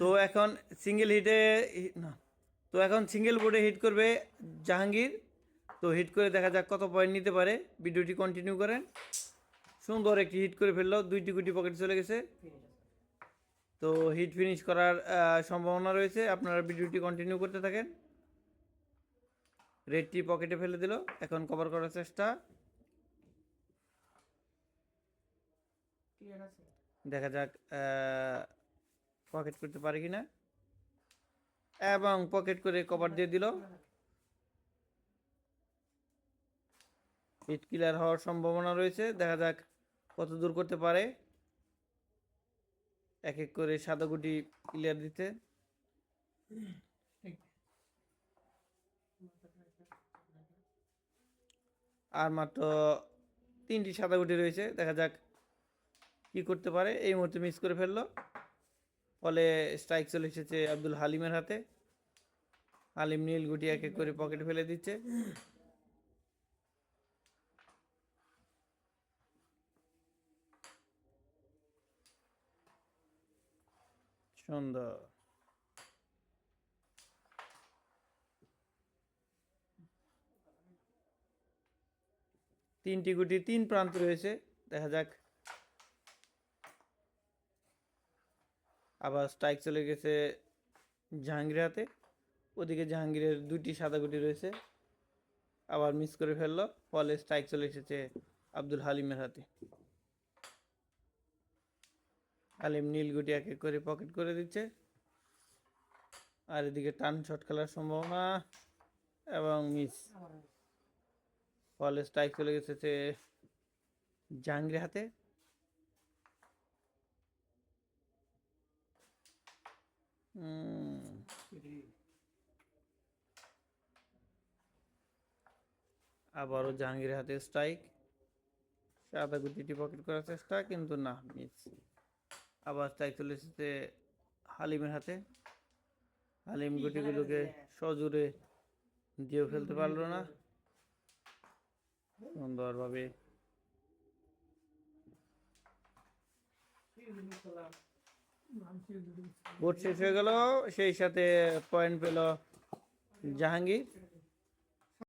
তো এখন সিঙ্গেল হিটে না। তো এখন সিঙ্গেল বোর্ডে হিট করবে জাহাঙ্গীর। তো হিট করে দেখা যাক কত পয়েন্ট নিতে পারে। ভিডিওটি কন্টিনিউ করেন। সুন্দর একটি হিট করে ফেলল। দুইটি গুটি পকেটে চলে গেছে। তো হিট ফিনিশ করার সম্ভাবনা রয়েছে। আপনারা ভিডিওটি কন্টিনিউ করতে থাকেন। রেডটি পকেটে ফেলে দিল। এখন কভার করার চেষ্টা। দেখা যাক পকেট করতে পারে কিনা। এবং পকেট করে কভার দিয়ে দিল। হিট কিলার হওয়ার সম্ভাবনা রয়েছে। দেখা যাক কত দূর করতে পারে। এক এক করে সাদা গুটি ক্লিয়ার দিতে। আর মাত্র তিনটি সাদা গুটি রয়েছে। দেখা যাক কি করতে পারে। এই মুহূর্তে মিস করে ফেলল। ফলে স্ট্রাইক চলে এসেছে আব্দুল হালিমের হাতে। হালিম নীল গুটি এক এক করে পকেটে ফেলে দিচ্ছে। সুন্দর। তিনটি গুটি, তিন প্রান্ত রয়েছে। দেখা যাক আবার স্ট্রাইক চলে গেছে জাহাঙ্গীর হাতে ওদিকে জাহাঙ্গীরের দুটি সাদা গুটি রয়েছে। আবার মিস করে ফেলল ফলে স্ট্রাইক চলে এসেছে আব্দুল হালিমের হাতে। হালিম নীল গুটি এক এক করে পকেট করে দিচ্ছে। আর এদিকে টান শট খেলার সম্ভাবনা এবং মিস ফলে স্ট্রাইক চলে গেছে জাহাঙ্গীর হাতে আবারও জাহাঙ্গীর হাতে স্ট্রাইক সাদা গুটিটি পকেট করার চেষ্টা কিন্তু না মিস আবার স্ট্রাইক চলে এসেছে হালিমের হাতে। হালিম গুটিগুলোকে সজোরে দিয়েও ফেলতে পারল না। সুন্দরভাবে বোর্ড শেষ হয়ে গেল। সেই সাথে পয়েন্ট পেল জাহাঙ্গীর।